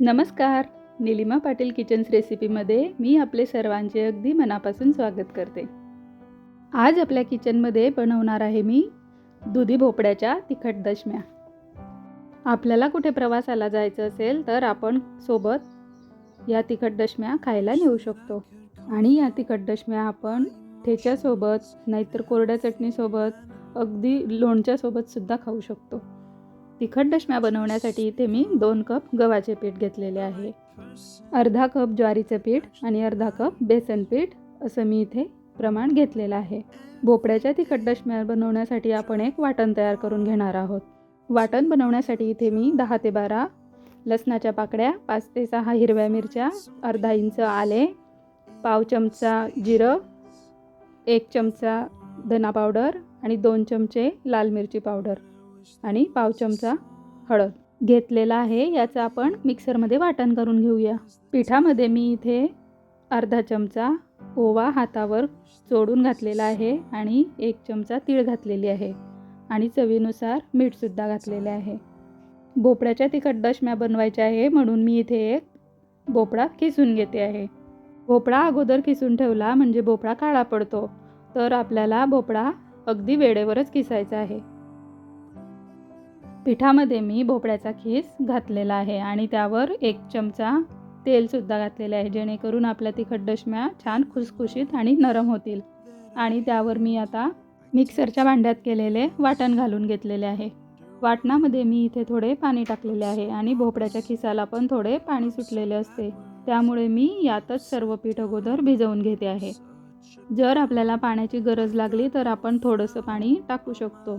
नमस्कार. निलिमा पाटील किचन्स रेसिपीमध्ये मी आपले सर्वांचे अगदी मनापासून स्वागत करते. आज आपल्या किचनमध्ये बनवणार आहे मी दुधी भोपळ्याच्या तिखट दशम्या. आपल्याला कुठे प्रवासाला जायचं असेल तर आपण सोबत या तिखट दशम्या खायला नेऊ शकतो. आणि या तिखट दशम्या आपण ठेच्यासोबत नाहीतर कोरड्या चटणीसोबत अगदी लोणच्यासोबतसुद्धा खाऊ शकतो. तिखट डशम्या बनवण्यासाठी इथे मी दोन कप गव्हाचे पीठ घेतलेले आहे. अर्धा कप ज्वारीचं पीठ आणि अर्धा कप बेसन पीठ असं मी इथे प्रमाण घेतलेलं आहे. भोपळ्याच्या तिखट डशम्या बनवण्यासाठी आपण एक वाटण तयार करून घेणार आहोत. वाटण बनवण्यासाठी इथे मी दहा ते बारा लसणाच्या पाकड्या पाच ते सहा हिरव्या मिरच्या अर्धा इंच आले पाव चमचा जिरं एक चमचा धना पावडर आणि दोन चमचे लाल मिरची पावडर. आणि पाव चमचा हळद घेतलेला आहे. याचं आपण मिक्सरमध्ये वाटण करून घेऊया. पिठामध्ये मी इथे अर्धा चमचा ओवा हातावर चोडून घातलेला आहे आणि एक चमचा तीळ घातलेली आहे आणि चवीनुसार मीठसुद्धा घातलेले आहे. भोपळ्याच्या तिखट दशम्या बनवायच्या आहे म्हणून मी इथे एक भोपळा किसून घेते आहे. भोपळा अगोदर किसून ठेवला म्हणजे भोपळा काळा पडतो. तर आपल्याला भोपळा अगदी वेळेवरच किसायचा आहे. पिठामध्ये मी भोपळ्याचा खीस घातलेला आहे आणि त्यावर एक चमचा तेलसुद्धा घातलेले आहे जेणेकरून आपल्या तिखट डशम्या छान खुसखुशीत आणि नरम होतील. आणि त्यावर मी आता मिक्सरच्या भांड्यात केलेले वाटण घालून घेतलेले आहे. वाटणामध्ये मी इथे थोडे पाणी टाकलेले आहे आणि भोपळ्याच्या खिसाला पण थोडे पाणी सुटलेले असते. त्यामुळे मी यातच सर्व पीठ अगोदर भिजवून घेते आहे. जर आपल्याला पाण्याची गरज लागली तर आपण थोडंसं पाणी टाकू शकतो.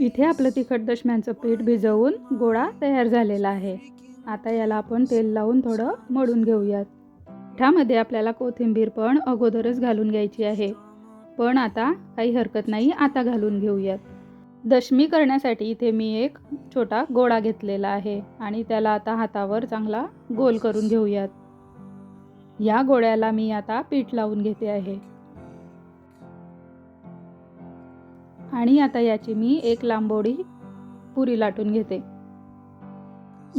इथे आपलं तिखट दशम्यांचं पीठ भिजवून गोळा तयार झालेला आहे. आता याला आपण तेल लावून थोडं मळून घेऊयात. पिठामध्ये आपल्याला कोथिंबीर पण अगोदरच घालून घ्यायची आहे. पण आता काही हरकत नाही आता घालून घेऊयात. दशमी करण्यासाठी इथे मी एक छोटा गोळा घेतलेला आहे आणि त्याला आता हातावर चांगला गोल करून घेऊयात. या गोळ्याला मी आता पीठ लावून घेते आहे. आणि आता याची मी एक लांबोडी पुरी लाटून घेते.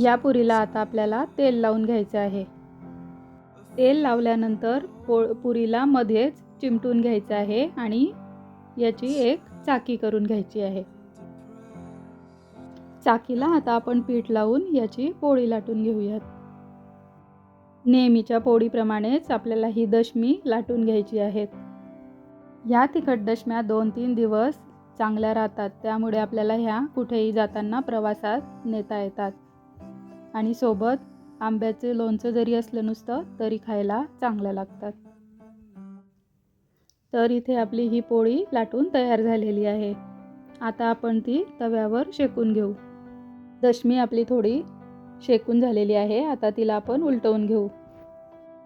या पुरीला आता आपल्याला तेल लावून घ्यायचं आहे. तेल लावल्यानंतर पो पुरीला मध्येच चिमटून घ्यायचं आहे आणि याची एक चाकी करून घ्यायची आहे. चाकीला आता आपण पीठ लावून याची पोळी लाटून घेऊयात. नेहमीच्या पोळीप्रमाणेच आपल्याला ही दशमी लाटून घ्यायची आहेत या तिखट दशम्या दोन तीन दिवस चांगल्या राहतात त्यामुळे आपल्याला ह्या कुठेही जाताना प्रवासात नेता येतात. आणि सोबत आंब्याचे लोणचं जरी असलं नुसतं तरी खायला चांगलं लागतात. तर इथे आपली ही पोळी लाटून तयार झालेली आहे. आता आपण ती तव्यावर शेकून घेऊ. दशमी आपली थोडी शेकून झालेली आहे आता तिला आपण उलटवून घेऊ.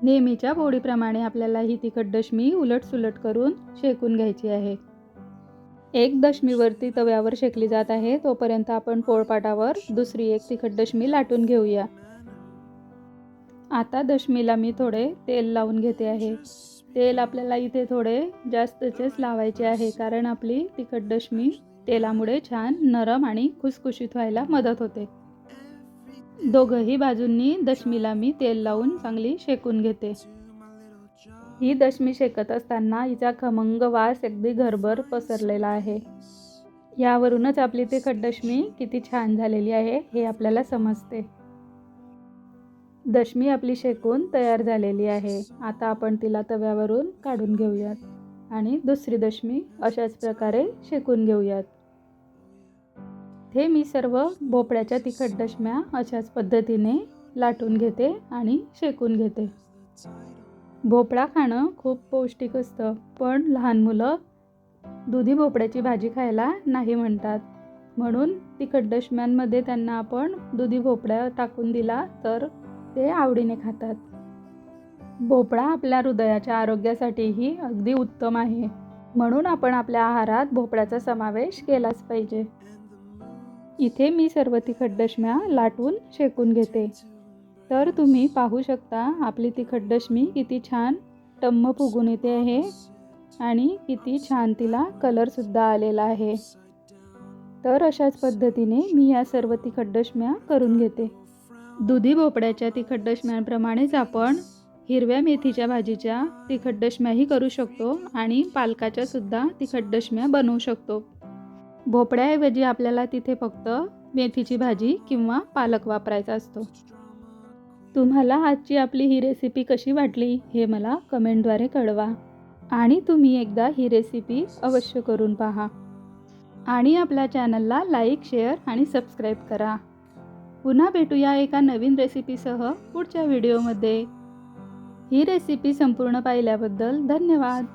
नेहमीच्या पोळीप्रमाणे आपल्याला ही तिखट दशमी उलटसुलट करून शेकून घ्यायची आहे. एक दशमीवरती तव्यावर शेकली जात आहे. तोपर्यंत आपण पोळपाटावर दुसरी एक तिखट दशमी लाटून घेऊया. आता दशमीला मी थोडे तेल लावून घेते आहे. तेल आपल्याला इथे थोडे जास्तचेच लावायचे आहे. कारण आपली तिखट दशमी तेलामुळे छान नरम आणि खुसखुशीत व्हायला मदत होते. दोघंही बाजूंनी दशमीला मी तेल लावून चांगली शेकून घेते. ही दशमी शेकत असताना हिचा खमंग वास अगदी घरभर पसरलेला आहे. यावरूनच आपली ती खड्डशमी किती छान झालेली आहे हे आपल्याला समजते. दशमी आपली शेकून तयार झालेली आहे. आता आपण तिला तव्यावरून काढून घेऊयात आणि दुसरी दशमी अशाच प्रकारे शेकून घेऊयात. हे मी सर्व भोपळ्याच्या तिखट दशम्या अशाच पद्धतीने लाटून घेते आणि शेकून घेते. भोपळा खाणं खूप पौष्टिक असतं पण लहान मुलं दुधी भोपळ्याची भाजी खायला नाही म्हणतात. म्हणून तिखट दशम्यांमध्ये त्यांना आपण दुधी भोपळा टाकून दिला तर ते आवडीने खातात. भोपळा आपल्या हृदयाच्या आरोग्यासाठीही अगदी उत्तम आहे. म्हणून आपण आपल्या आहारात भोपळ्याचा समावेश केलाच पाहिजे. इथे मी सर्व तिखट दशम्या लाटून शेकून घेते. तर तुम्ही पाहू शकता आपली तिखट दशमी किती छान टम्म फुगून येते आहे. आणि किती छान तिला कलरसुद्धा आलेला आहे. तर अशाच पद्धतीने मी या सर्व तिखट दशम्या करून घेते. दुधी भोपळ्याच्या तिखट दशम्यांप्रमाणेच आपण हिरव्या मेथीच्या भाजीच्या तिखट दशम्याही करू शकतो आणि पालकाच्या सुद्धा तिखट दशम्या बनवू शकतो. भोपळ्याऐवजी आपल्याला तिथे फक्त मेथीची भाजी किंवा पालक वापरायचा असतो. तुम्हाला आजची आपली ही रेसिपी कशी वाटली हे मला कमेंटद्वारे कळवा. आणि तुम्ही एकदा ही रेसिपी अवश्य करून पहा. आणि आपल्या चॅनलला लाईक शेअर आणि सबस्क्राईब करा. पुन्हा भेटूया एका नवीन रेसिपीसह पुढच्या व्हिडिओमध्ये ही रेसिपी संपूर्ण पाहिल्याबद्दल धन्यवाद.